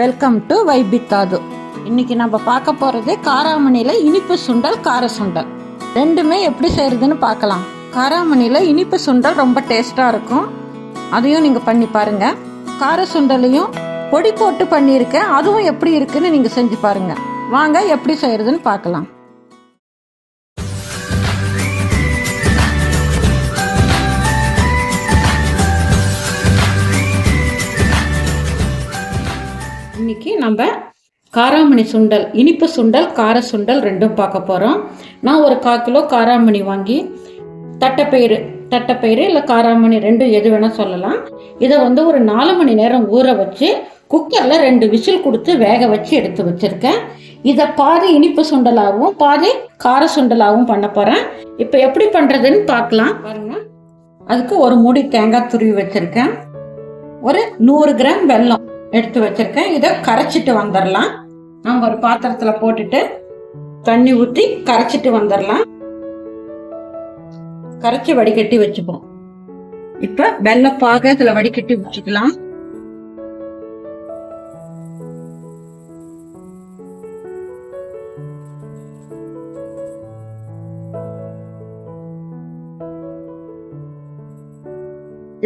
Welcome to வைபித்தாது இன்னைக்கு நம்ம பார்க்க போகிறது காராமணியில் இனிப்பு சுண்டல் கார சுண்டல். ரெண்டுமே எப்படி செய்கிறதுன்னு பார்க்கலாம். காராமணியில் இனிப்பு சுண்டல் ரொம்ப டேஸ்ட்டாக இருக்கும். அதையும் நீங்கள் பண்ணி பாருங்கள் கார சுண்டலையும் பொடி போட்டு பண்ணியிருக்கேன். அதுவும் எப்படி இருக்குன்னு நீங்கள் செஞ்சு பாருங்கள் வாங்க எப்படி செய்கிறதுன்னு பார்க்கலாம். இன்னைக்கு நம்ம காராமணி சுண்டல் இனிப்பு சுண்டல் கார சுண்டல் ரெண்டும் பார்க்க போகிறோம் நான் ஒரு கால் கிலோ காராமணி வாங்கி தட்டைப்பயிறு தட்டைப்பயிறு இல்லை காராமணி ரெண்டும் எது வேணால் சொல்லலாம். இதை வந்து ஒரு நாலு மணி நேரம் ஊற வச்சு குக்கரில் ரெண்டு விசில் கொடுத்து வேக வச்சு எடுத்து வச்சுருக்கேன். இதை பாதி இனிப்பு சுண்டலாகவும் பாதி கார சுண்டலாகவும் பண்ண போகிறேன் இப்போ எப்படி பண்ணுறதுன்னு பார்க்கலாம். பாருங்கள் அதுக்கு ஒரு மூடி தேங்காய் துருவி வச்சுருக்கேன். ஒரு நூறு கிராம் வெல்லம். எடுத்து வச்சிருக்கேன். இதை கரைச்சிட்டு வந்துடலாம் நம்ம ஒரு பாத்திரத்தில் போட்டுட்டு தண்ணி ஊற்றி கரைச்சிட்டு வந்துடலாம் கரைச்சி வடிகட்டி வச்சுப்போம். இப்போ வெள்ளப்பாக இதில் வடிகட்டி வச்சுக்கலாம்.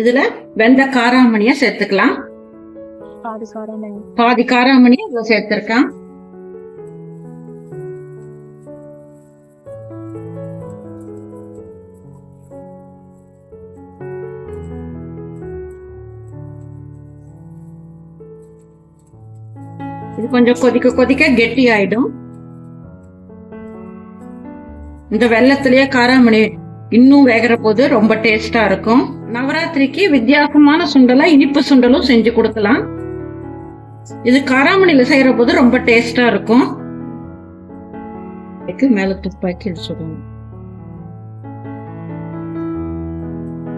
இதில் வெந்த காராமணியை சேர்த்துக்கலாம். பாதி பாதி காராமணி இதுல சேர்த்திருக்கேன். இது கொஞ்சம் கொதிக்க கொதிக்க கெட்டி ஆயிடும் இந்த வெள்ளத்திலேயே காராமணி இன்னும் வேகிற போது ரொம்ப டேஸ்டா இருக்கும். நவராத்திரிக்கு வித்தியாசமான சுண்டலா இனிப்பு சுண்டலும் செஞ்சு கொடுக்கலாம். இது காராமணியில செய்யற போது ரொம்ப டேஸ்டா இருக்கும். இதுக்கு மேல துப்பாக்கி சொல்லணும்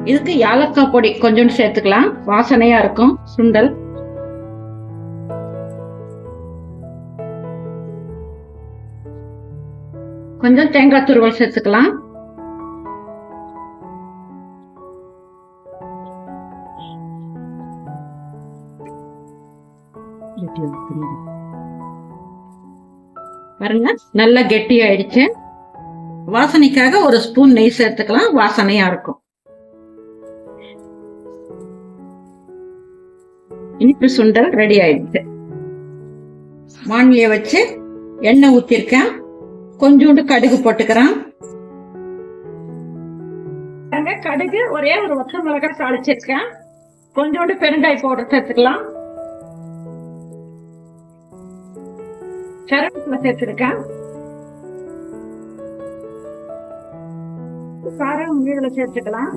இதுக்கு ஏலக்காய் பொடி கொஞ்சோண்டு சேர்த்துக்கலாம். வாசனையா இருக்கும். சுண்டல். கொஞ்சம் தேங்காய் துருவல் சேர்த்துக்கலாம். பாருங்க நல்லா கெட்டி ஆயிடுச்சு வாசனைக்காக ஒரு ஸ்பூன் நெய் சேர்த்துக்கலாம் வாசனையா இருக்கும். இனிப்பு சுண்டல் ரெடி ஆயிடுச்சு. மானிய வச்சு எண்ணெய் ஊத்திருக்கேன். கொஞ்சோண்டு கடுகு போட்டுக்கிறேன். கடுகு ஒரே ஒரு ஒத்த மிளகாய் தாளிச்சிருக்கேன். கொஞ்சோண்டு பெருங்காய் பவுடர் சேர்த்துக்கலாம். கருவேப்பிலை சேர்த்துருக்கேன் காரம் இதுல சேர்த்துக்கலாம்.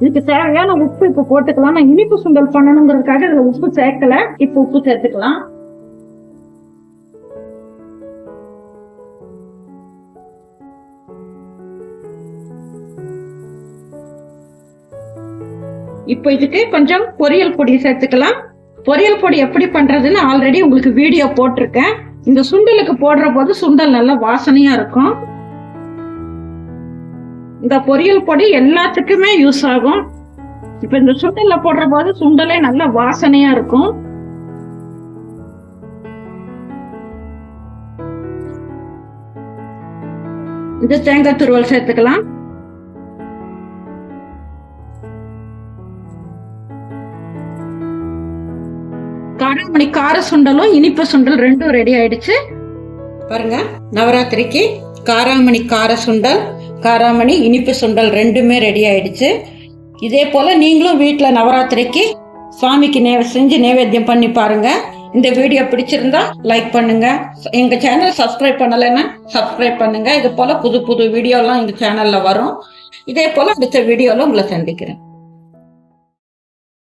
இதுக்கு தேவையான உப்பு இப்ப போட்டுக்கலாம். நான் இனிப்பு சுண்டல் பண்ணணுங்கிறதுக்காக இதுல உப்பு சேர்க்கல. இப்ப உப்பு சேர்த்துக்கலாம். இப்போ இதுக்கு கொஞ்சம் பொரியல் பொடி சேர்த்துக்கலாம். பொரியல் பொடி எப்படி பண்றதுன்னு ஆல்ரெடி உங்களுக்கு வீடியோ போட்டிருக்கேன். இந்த சுண்டலுக்கு போடுற போது சுண்டல் நல்லா வாசனையா இருக்கும். இந்த பொரியல் பொடி எல்லாத்துக்குமே யூஸ் ஆகும். இப்ப இந்த சுண்டல்ல போடுற போது சுண்டலே நல்ல வாசனையா இருக்கும். இந்த தேங்காய் துருவல் சேர்த்துக்கலாம். காரமணி கார சுண்டலும் இனிப்பு சுண்டல் ரெண்டும் ரெடி ஆயிடுச்சு. பாருங்க நவராத்திரிக்கு காராமணி கார சுண்டல் காராமணி இனிப்பு சுண்டல் ரெண்டுமே ரெடி ஆயிடுச்சு. இதே போல நீங்களும் வீட்டில் நவராத்திரிக்கு சுவாமிக்கு நே செஞ்சு நைவேத்தியம் பண்ணி பாருங்க. இந்த வீடியோ பிடிச்சிருந்தா லைக் பண்ணுங்க. எங்க சேனல் சப்ஸ்கிரைப் பண்ணலைன்னா சப்ஸ்கிரைப் பண்ணுங்க. இது போல புது புது வீடியோலாம் எங்க சேனல்ல வரும். இதே போல அடுத்த வீடியோல உங்களை சந்திக்கிறேன்.